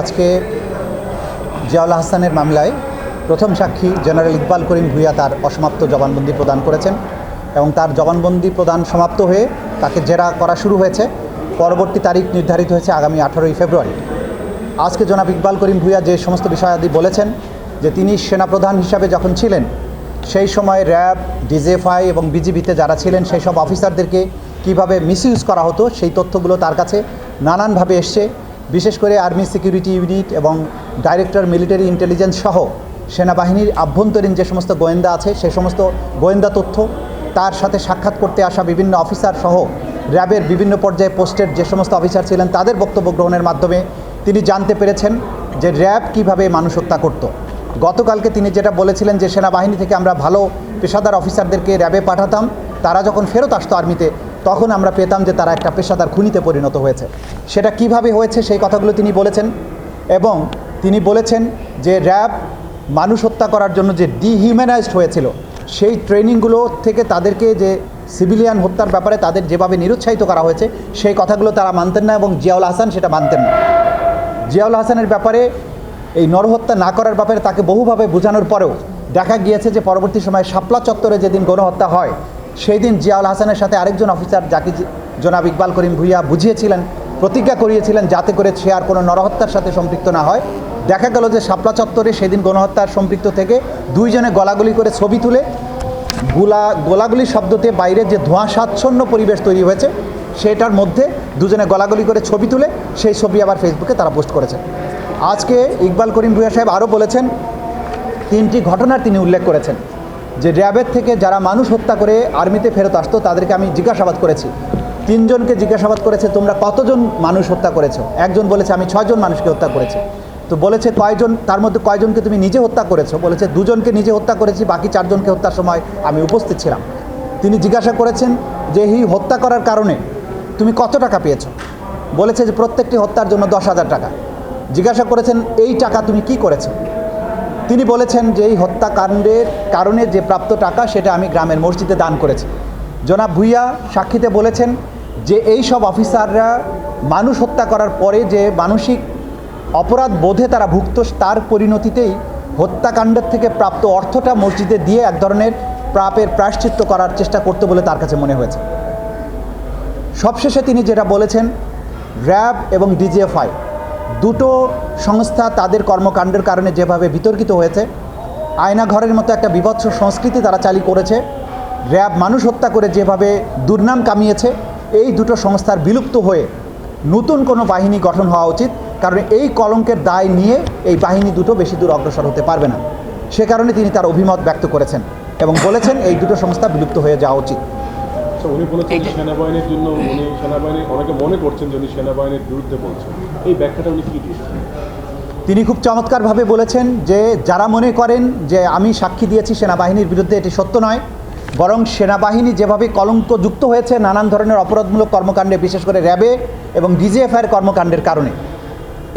আজকে জিয়াউল হাসানের মামলায় প্রথম সাক্ষী জেনারেল ইকবাল করিম ভুইয়া তার অসমাপ্ত জবানবন্দি প্রদান করেছেন এবং তার জবানবন্দি প্রদান সমাপ্ত হয়ে তাকে জেরা করা শুরু হয়েছে। পরবর্তী তারিখ নির্ধারিত হয়েছে আগামী আঠারোই ফেব্রুয়ারি। আজকে জনাব ইকবাল করিম ভুইয়া যে সমস্ত বিষয়াদি বলেছেন, যে তিনি সেনাপ্রধান হিসাবে যখন ছিলেন, সেই সময় র্যাব, ডিজেফআই এবং বিজিবিতে যারা ছিলেন, সেই সব অফিসারদেরকে কীভাবে মিসইউজ করা হতো, সেই তথ্যগুলো তার কাছে নানানভাবে এসছে। বিশেষ করে আর্মি সিকিউরিটি ইউনিট এবং ডাইরেক্টর মিলিটারি ইন্টেলিজেন্স সহ সেনাবাহিনীর আভ্যন্তরীণ যে সমস্ত গোয়েন্দা আছে, সে সমস্ত গোয়েন্দা তথ্য, তার সাথে সাক্ষাৎ করতে আসা বিভিন্ন অফিসার সহ র্যাবের বিভিন্ন পর্যায়ে পোস্টের যে সমস্ত অফিসার ছিলেন, তাদের বক্তব্য গ্রহণের মাধ্যমে তিনি জানতে পেরেছেন যে র্যাব কীভাবে মানুষ হত্যা করত। গতকালকে তিনি যেটা বলেছিলেন যে, সেনাবাহিনী থেকে আমরা ভালো পেশাদার অফিসারদেরকে র্যাবে পাঠাতাম, তারা যখন ফেরত আসতো আর্মিতে তখন আমরা পেতাম যে তারা একটা পেশাদার খুনিতে পরিণত হয়েছে। সেটা কীভাবে হয়েছে সেই কথাগুলো তিনি বলেছেন এবং তিনি বলেছেন যে র্যাব মানুষ হত্যা করার জন্য যে ডিহিউম্যানাইজড হয়েছিল, সেই ট্রেনিংগুলো থেকে তাদেরকে যে সিভিলিয়ান হত্যার ব্যাপারে তাদের যেভাবে নিরুৎসাহিত করা হয়েছে, সেই কথাগুলো তারা মানতেন না এবং জিয়াউল হাসান সেটা মানতেন না। জিয়াউল হাসানের ব্যাপারে এই নরহত্যা না করার ব্যাপারে তাকে বহুভাবে বোঝানোর পরেও দেখা গিয়েছে যে পরবর্তী সময়ে শাপলা চত্বরে যেদিন গণহত্যা হয় সেই দিন জিয়াউল হাসানের সাথে আরেকজন অফিসার যাকে জনাব ইকবাল করিম ভুইয়া বুঝিয়েছিলেন, প্রতিজ্ঞা করিয়েছিলেন যাতে করে সে আর কোনো নরহত্যার সাথে সম্পৃক্ত না হয়। দেখা গেল যে শাপলা চত্বরে সেদিন গণহত্যার সম্পৃক্ত থেকে দুইজনে গলাগুলি করে ছবি তুলে, গোলা গোলাগুলি শব্দতে বাইরে যে ধোঁয়া স্বাচ্ছন্ন পরিবেশ তৈরি হয়েছে, সেটার মধ্যে দুজনে গলাগলি করে ছবি তুলে, সেই ছবি আবার ফেসবুকে তারা পোস্ট করেছেন। আজকে ইকবাল করিম ভুইয়া সাহেব আরও বলেছেন, তিনটি ঘটনার তিনি উল্লেখ করেছেন। যে র্যাবের থেকে যারা মানুষ হত্যা করে আর্মিতে ফেরত আসতো, তাদেরকে আমি জিজ্ঞাসাবাদ করেছি। তিনজনকে জিজ্ঞাসাবাদ করেছে, তোমরা কতজন মানুষ হত্যা করেছ? একজন বলেছে, আমি ছয়জন মানুষকে হত্যা করেছি। তো বলেছে, কয়জন? তার মধ্যে কয়জনকে তুমি নিজে হত্যা করেছ? বলেছে, দুজনকে নিজে হত্যা করেছি, বাকি চারজনকে হত্যার সময় আমি উপস্থিত ছিলাম। তিনি জিজ্ঞাসা করেছেন যে, এই হত্যা করার কারণে তুমি কত টাকা পেয়েছ? বলেছে যে, প্রত্যেকটি হত্যার জন্য দশ হাজার টাকা। জিজ্ঞাসা করেছেন, এই টাকা তুমি কি করেছ? তিনি বলেছেন যে এই হত্যাকাণ্ডের কারণে যে প্রাপ্ত টাকা, সেটা আমি গ্রামের মসজিদে দান করেছি। জনাব ভুইয়া সাক্ষীতে বলেছেন যে এই সব অফিসাররা মানুষ হত্যা করার পরে যে মানসিক অপরাধ বোধে তারা ভুক্ত, তার পরিণতিতেই হত্যাকাণ্ডের থেকে প্রাপ্ত অর্থটা মসজিদে দিয়ে এক ধরনের প্রাপের প্রায়শ্চিত্ত করার চেষ্টা করতে বলে তার কাছে মনে হয়েছে। সবশেষে তিনি যেটা বলেছেন, র্যাব এবং ডিজিএফআই দুটো সংস্থা তাদের কর্মকাণ্ডের কারণে যেভাবে বিতর্কিত হয়েছে, আয়নাঘরের মতো একটা বিভৎস সংস্কৃতি তারা চালু করেছে, র্যাব মানুষ হত্যা করে যেভাবে দুর্নাম কামিয়েছে, এই দুটো সংস্থার বিলুপ্ত হয়ে নতুন কোনো বাহিনী গঠন হওয়া উচিত, কারণ এই কলঙ্কের দায় নিয়ে এই বাহিনী দুটো বেশি দূর অগ্রসর হতে পারবে না। সে কারণে তিনি তার অভিমত ব্যক্ত করেছেন এবং বলেছেন এই দুটো সংস্থা বিলুপ্ত হয়ে যাওয়া উচিত। উনি বলেছেন সেনাবাহিনীর জন্য উনি সেনাবাহিনী অনেকে মনে করছেন যে উনি সেনাবাহিনীর বিরুদ্ধে বলছেন। এই ব্যাখ্যাটা উনি কি দিয়েছেন? তিনি খুব চমৎকারভাবে বলেছেন যে যারা মনে করেন যে আমি সাক্ষী দিয়েছি সেনাবাহিনীর বিরুদ্ধে এটি সত্য নয়। বরং সেনাবাহিনী যেভাবে কলঙ্কযুক্ত হয়েছে নানান ধরনের অপরাধমূলক কর্মকাণ্ডে বিশেষ করে র্যাবে এবং ডিজিএফআইয়ের কর্মকাণ্ডের কারণে।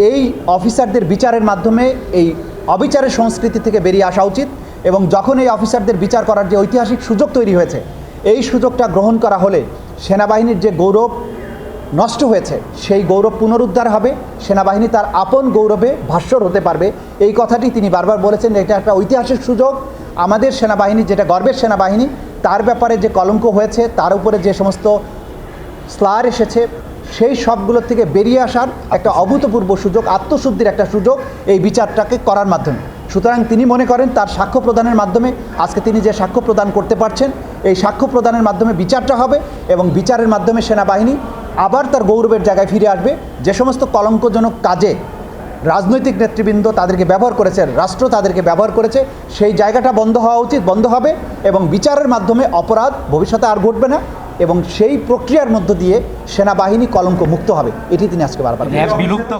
এই অফিসারদের বিচারের মাধ্যমে এই অবিচারের সংস্কৃতি থেকে বেরিয়ে আসা উচিত এবং যখন এই অফিসারদের বিচার করার যে ঐতিহাসিক সুযোগ তৈরি হয়েছে এই সুযোগটা গ্রহণ করা হলে সেনাবাহিনীর যে গৌরব নষ্ট হয়েছে, সেই গৌরব পুনরুদ্ধার হবে। সেনাবাহিনী তার আপন গৌরবে ভাস্বর হতে পারবে। এই কথাটি তিনি বারবার বলেছেন, এটা একটা ঐতিহাসিক সুযোগ। আমাদের সেনাবাহিনী যেটা গর্বের সেনাবাহিনী, তার ব্যাপারে যে কলঙ্ক হয়েছে, তার উপরে যে সমস্ত স্লার এসেছে, সেই সবগুলোর থেকে বেরিয়ে আসার একটা অভূতপূর্ব সুযোগ, আত্মশুদ্ধির একটা সুযোগ এই বিচারটাকে করার মাধ্যমে। সুতরাং তিনি মনে করেন তার সাক্ষ্য প্রদানের মাধ্যমে আজকে তিনি যে সাক্ষ্য প্রদান করতে পারছেন, এই সাক্ষ্য প্রদানের মাধ্যমে বিচারটা হবে এবং বিচারের মাধ্যমে সেনাবাহিনী আবার তার গৌরবের জায়গায় ফিরে আসবে। যে সমস্ত কলঙ্কজনক কাজে রাজনৈতিক নেতৃবৃন্দ তাদেরকে ব্যবহার করেছে, রাষ্ট্র তাদেরকে ব্যবহার করেছে, সেই জায়গাটা বন্ধ হওয়া উচিত, বন্ধ হবে এবং বিচারের মাধ্যমে অপরাধ ভবিষ্যতে আর ঘটবে না এবং সেই প্রক্রিয়ার মধ্য দিয়ে সেনাবাহিনী কলঙ্ক মুক্ত হবে। এটি তিনি আজকে বারবার বিলুপ্ত